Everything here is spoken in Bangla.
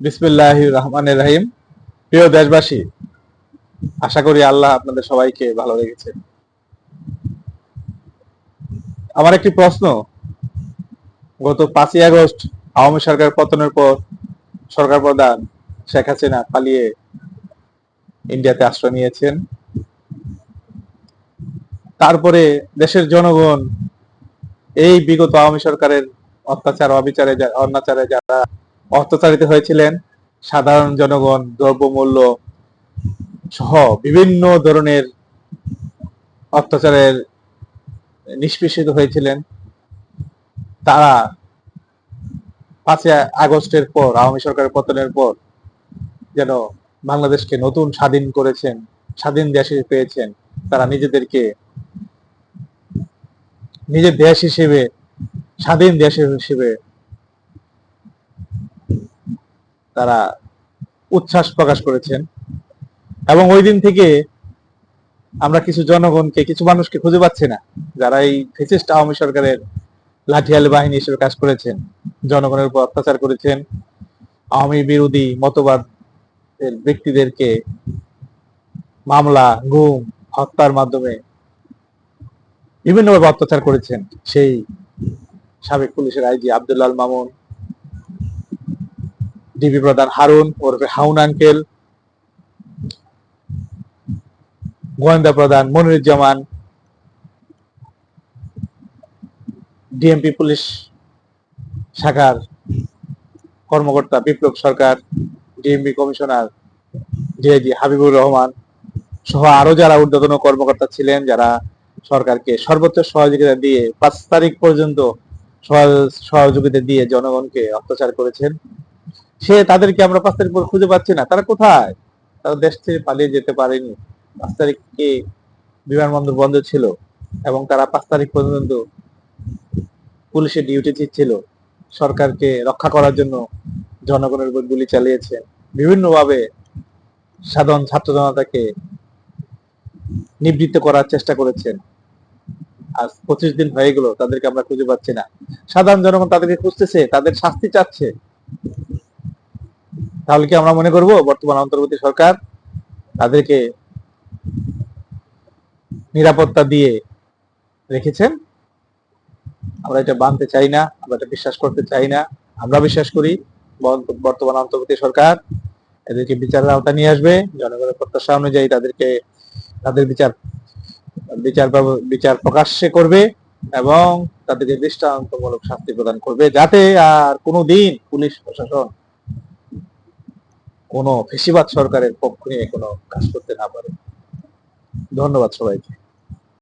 বিসমিল্লাহ রহমান রাহিম। প্রিয় দেশবাসী, আশা করি আল্লাহ আপনাদের সবাইকে ভালো রেখেছে। আমার একটি প্রশ্ন, গত পাঁচই আগস্ট আওয়ামী সরকার পতনের পর সরকার প্রধান শেখ হাসিনা পালিয়ে ইন্ডিয়াতে আশ্রয় নিয়েছেন। তারপরে দেশের জনগণ এই বিগত আওয়ামী সরকারের অত্যাচার, অবিচারে অনাচারে যারা অত্যাচারিত হয়েছিলেন সাধারণ জনগণ, দ্রব্যমূল্য সহ বিভিন্ন ধরনের অত্যাচারের নিষ্পেষিত হয়েছিলেন। তারা পাঁচই আগস্টের পর, আওয়ামী সরকারের পতনের পর যেন বাংলাদেশকে নতুন স্বাধীন করেছেন, স্বাধীন দেশ পেয়েছেন, তারা নিজেদেরকে, নিজের দেশ হিসেবে, স্বাধীন দেশ হিসেবে তারা উচ্ছ্বাস প্রকাশ করেছেন। এবং ওই দিন থেকে আমরা কিছু জনগণকে, কিছু মানুষকে খুঁজে পাচ্ছি না, যারা এই ফেসিস্ট আওয়ামী সরকারের লাঠিয়াল বাহিনী হিসেবে কাজ করেছেন, জনগণের উপর অত্যাচার করেছেন, আওয়ামী বিরোধী মতবাদ ব্যক্তিদেরকে মামলা, গুম, হত্যার মাধ্যমে বিভিন্নভাবে অত্যাচার করেছেন সেই সাবেক পুলিশের আইজি আব্দুল্লাল মামুন। ডিবি প্রধান হারুন, ওরফে হাউন আঙ্কেল। গোয়েন্দা প্রধান মনিরুজ্জামান। ডিএমপি পুলিশ শাখার কর্মকর্তা Biplob Sarkar DMP commissioner DIG Habibur Rahman সহ আরও যারা ঊর্ধ্বতন কর্মকর্তা ছিলেন, যারা সরকারকে সর্বোচ্চ সহযোগিতা দিয়ে পাঁচ তারিখ পর্যন্ত সহ- সহযোগিতা দিয়ে জনগণকে অত্যাচার করেছেন। সে তাদেরকে আমরা পাঁচ তারিখ পর খুঁজে পাচ্ছি না। তারা কোথায়? তারা দেশ থেকে পালিয়ে যেতে পারেনি। পাঁচ তারিখে বিমানবন্দর বন্ধ ছিল? এবং তারা পাঁচ তারিখ পর্যন্ত পুলিশের ডিউটি ছিল সরকারকে রক্ষা করার জন্য জনগণের উপর গুলি চালিয়েছেন বিভিন্নভাবে সাধারণ ছাত্র জনতাকে নিবৃত্ত করার চেষ্টা করেছেন। আজ পঁচিশ দিন হয়ে গেল, তাদেরকে আমরা খুঁজে পাচ্ছি না। সাধারণ জনগণ তাদেরকে খুঁজতেছে, তাদের শাস্তি চাচ্ছে। তাহলে কি আমরা মনে করব বর্তমান অন্তর্বর্তী সরকার তাদেরকে নিরাপত্তা দিয়ে রেখেছেন? আমরা এটা মানতে চাই না, আমরা এটা বিশ্বাস করতে চাই না। আমরা বিশ্বাস করি বর্তমান অন্তর্বর্তী সরকার এদেরকে বিচারের আওতা নিয়ে আসবে, জনগণের প্রত্যাশা অনুযায়ী তাদেরকে তাদের বিচার বিচার বিচার প্রকাশ্যে করবে এবং তাদেরকে দৃষ্টান্তমূলক শাস্তি প্রদান করবে, যাতে আর কোনোদিন পুলিশ প্রশাসন কোনো ফেসিবাদ সরকারের পক্ষ নিয়ে কোনো কাজ করতে না পারে ধন্যবাদ সবাইকে